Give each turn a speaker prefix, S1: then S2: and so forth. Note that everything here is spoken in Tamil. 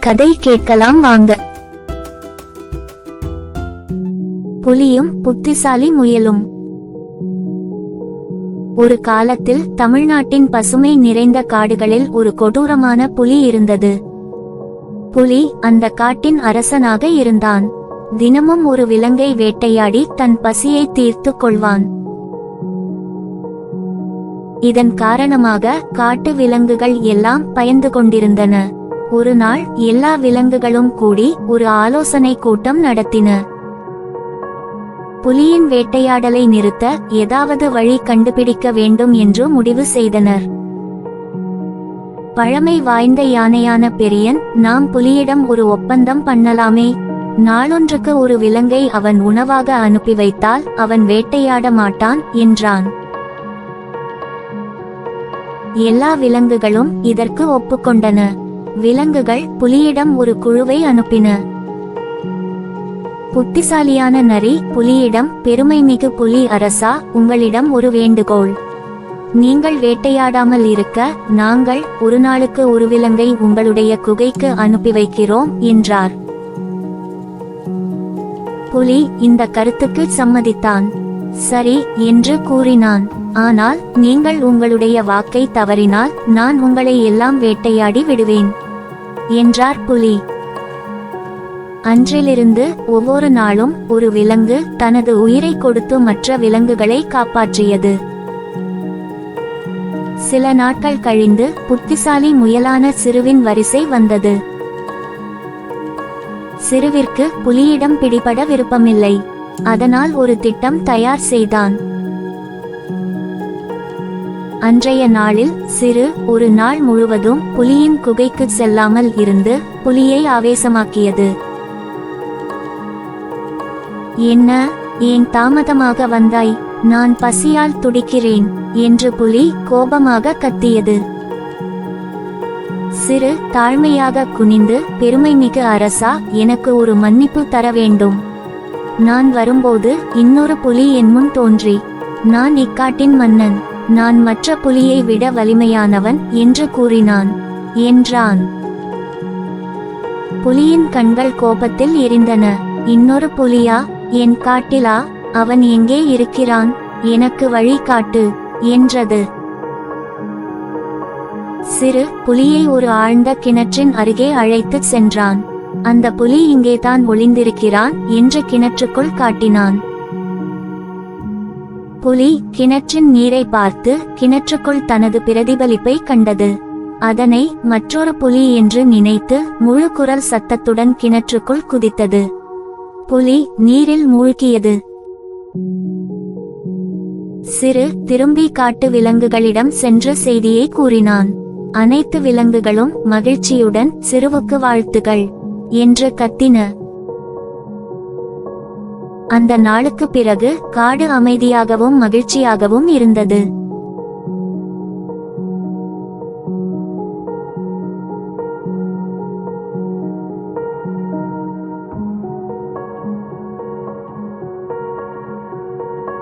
S1: கதை கேட்கலாம் வாங்க. புலியும் புத்திசாலி முயலும். ஒரு காலத்தில் தமிழ்நாட்டின் பசுமை நிறைந்த காடுகளில் ஒரு கொடூரமான புலி இருந்தது. புலி அந்த காட்டின் அரசனாக இருந்தான். தினமும் ஒரு விலங்கை வேட்டையாடி தன் பசியை தீர்த்து கொள்வான். இதன் காரணமாக காட்டு விலங்குகள் எல்லாம் பயந்து கொண்டிருந்தன. ஒரு நாள் எல்லா விலங்குகளும் கூடி ஒரு ஆலோசனை கூட்டம் நடத்தின. புலியின் வேட்டையாடலை நிறுத்த ஏதாவது வழி கண்டுபிடிக்க வேண்டும் என்று முடிவு செய்தனர். பழமை வாய்ந்த யானையான பெரியன் நாம் புலியிடம் ஒரு ஒப்பந்தம் பண்ணலாமே. நாளொன்றுக்கு ஒரு விலங்கை அவன் உணவாக அனுப்பி வைத்தால் அவன் வேட்டையாட மாட்டான் என்றான். எல்லா விலங்குகளும் இதற்கு ஒப்புக்கொண்டன. விலங்குகள் புலியிடம் ஒரு குழுவை அனுப்பின. புத்திசாலியான நரி புலியிடம் பெருமைமிகு புலி அரசா உங்களிடம் ஒரு வேண்டுகோள். நீங்கள் வேட்டையாடாமல் இருக்க நாங்கள் ஒரு நாளுக்கு ஒரு விலங்கை உங்களுடைய குகைக்கு அனுப்பி வைக்கிறோம் என்றார். புலி இந்த கருத்துக்கு சம்மதித்தான். சரி என்று கூறினான். ஆனால் நீங்கள் உங்களுடைய வாக்கை தவறினால் நான் உங்களை எல்லாம் வேட்டையாடி விடுவேன். என்றார் புலி. அன்றிலிருந்து ஒவ்வொரு நாளும் ஒரு விலங்கு தனது உயிரை கொடுத்து மற்ற விலங்குகளை காப்பாற்றியது. சில நாட்கள் கழிந்து புத்திசாலி முயலான சிறுவின் வரிசை வந்தது. சிறுவிற்கு புலியிடம் பிடிபட விருப்பமில்லை. அதனால் ஒரு திட்டம் தயார் செய்தான். அன்றைய நாளில் சிறு ஒரு நாள் முழுவதும் புலியின் குகைக்கு செல்லாமல் இருந்து புலியை ஆவேசமாக்கியது. என்ன ஏன் தாமதமாக வந்தாய்? நான் பசியால் துடிக்கிறேன் என்று புலி கோபமாக கத்தியது. சிறு தாழ்மையாக குனிந்து பெருமைமிகு அரசா எனக்கு ஒரு மன்னிப்பு தர வேண்டும். நான் வரும்போது இன்னொரு புலி என் முன் தோன்றி நான் இக்காட்டின் மன்னன். நான் மற்ற புலியை விட வலிமையானவன் என்று கூறினான். என்றான். புலியின் கண்கள் கோபத்தில் எரிந்தன. இன்னொரு புலியா? என் காட்டிலா? அவன் எங்கே இருக்கிறான்? எனக்கு வழி காட்டு என்றது. சிறு புலியை ஒரு ஆழ்ந்த கிணற்றின் அருகே அழைத்துச் சென்றான். அந்த புலி இங்கேதான் ஒளிந்திருக்கிறான் என்று கிணற்றுக்குள் காட்டினான். புலி கிணற்றின் நீரை பார்த்து கிணற்றுக்குள் தனது பிரதிபலிப்பை கண்டது. அதனை மற்றொரு புலி என்று நினைத்து முழு குரல் சத்தத்துடன் கிணற்றுக்குள் குதித்தது. புலி நீரில் மூழ்கியது. சிறு திரும்பி காட்டு விலங்குகளிடம் சென்ற செய்தியை கூறினான். அனைத்து விலங்குகளும் மகிழ்ச்சியுடன் சிறுவுக்கு வாழ்த்துகள். என்று கத்தின அந்த நாளுக்கு பிறகு காடு அமைதியாகவும் மகிழ்ச்சியாகவும் இருந்தது.